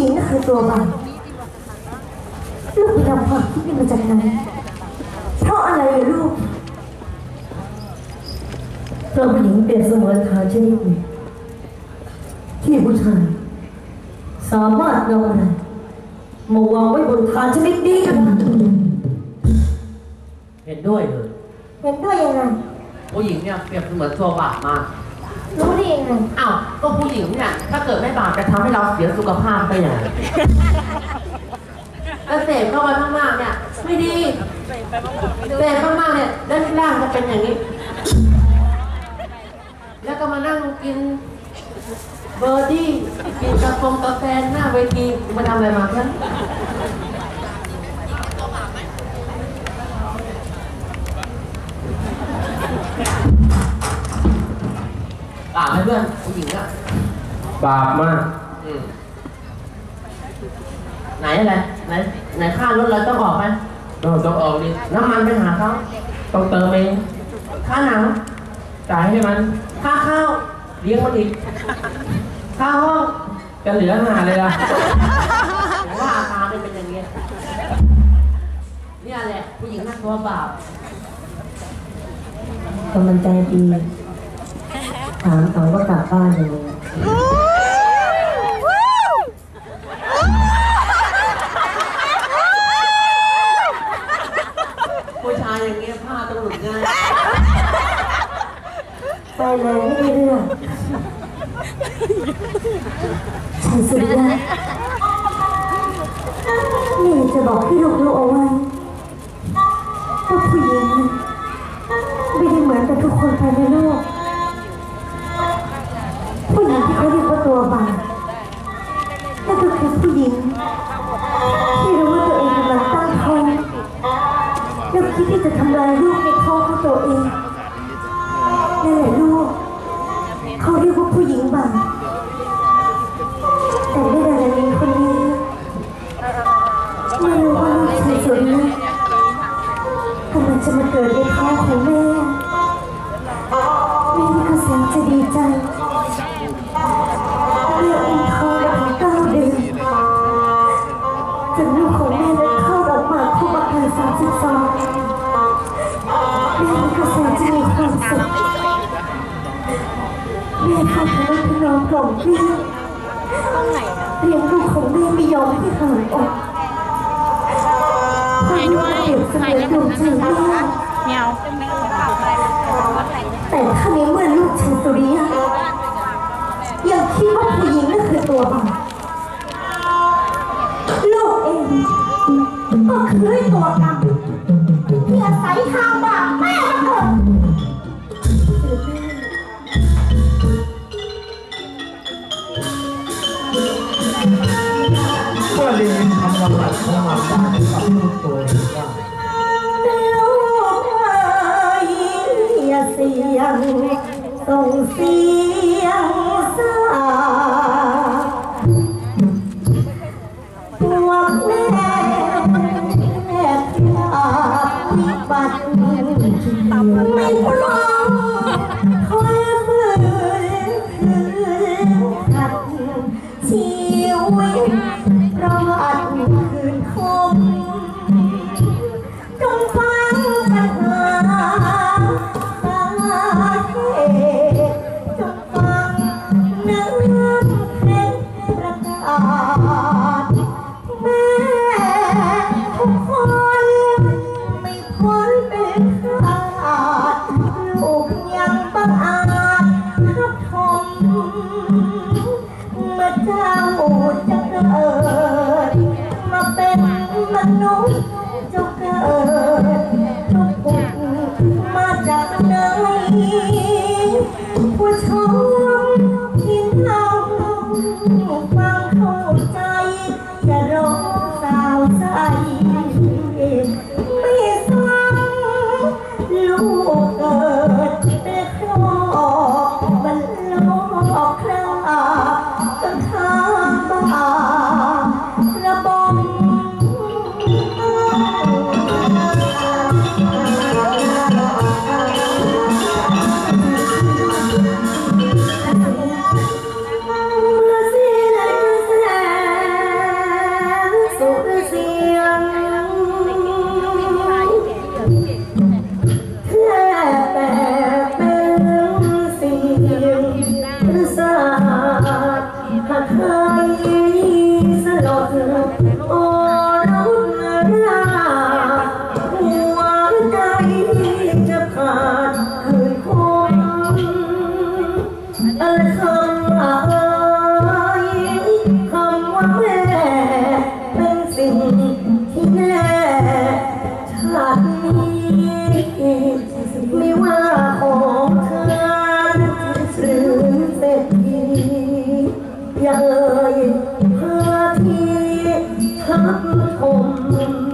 ญิงนั่นคือตัวมันลูกไปทำความคิดนี้มาจากไหนเพราะอะไรอะลูกเพราะผู้หญิงเปรียบเสมือนทานชนิดหนึ่งที่ผู้ชายสามารถนำอะไรมาวางไว้บนทานชนิดนี้กันเห็นด้วยเลยเห็นด้วยยังไงผู้หญิงเนี่ยเปรียบเสมือนตัวบาปมาก รู้ได้ยังไงอ้าวก็ผู้หญิงเนี่ยถ้าเกิดไม่บาปจะทำให้เราเสียสุขภาพไปอย่างถ้าเสพเข้าไปมากๆเนี่ยไม่ดีเสพมากๆเนี่ยด้านล่างจะเป็นอย่างนี้ แล้วก็มานั่งกินเบอร์ดี้กินกาแฟกาแฟหน้าเวทีมาทำอะไรมาเพื่อน บาปไหมเพื่อนผู้หญิงอะบาปมาก อืมไหนอะไรไหนไหนค่ารถเราต้องออกไหมเราต้องออกดิน้ำมันไปหาเขาต้องเติมเองค่าหนังจ่ายให้มันค่าข้าวเลี้ยงมันอีกค่าห้องจะเหลือหาเลยล่ะผมว่าอาการมันเป็นอย่างเงี้ยเนี่ยแหละผู้หญิงนักตัวบาปกำลังใจดี ถามเขาว่ากลับบ้านยังไงผู้ชายอย่างเงี้ยผ้าต้องหลุดง่ายไปเลยไม่ได้เรื่องใช่สุดยอด องนั่นแหละลูกเขาเรียกว่าผู้หญิงบาปแต่ไม่ดารานีคนนี้ไม่รู้ว่าลูกชายสวยนี้กำลังจะมาเกิดในท้องของแม่แม่นี่ก็แสนจะดีใจแม่อุ้มท้องมาถึงเก้าเดือนจนลูกของแม่นั้นเข้าออกมาเข้ามาภายสามสิบสอง สุขแม่ทำให้แม่พี่น้องกล่อมเกลี้ยงเลี้ยงลูกของแม่ไม่ยอมให้ห่างออกพาลูกเปรียบเสมือนดวงใจแม่เมียวแต่ถ้าในเมื่อลูกชายสุริยะยังคิดว่าผู้หญิงนั่นคือตัวบาปลูกเองก็คือตัวกรรมที่อาศัยทาง สียงส่งเสียงสาพวกแม่แม่ลาบัติไม่ร้อม ที่แน่ชาดีไม่ว่าของทานหรือเศรษฐีอย่อที่ทัผม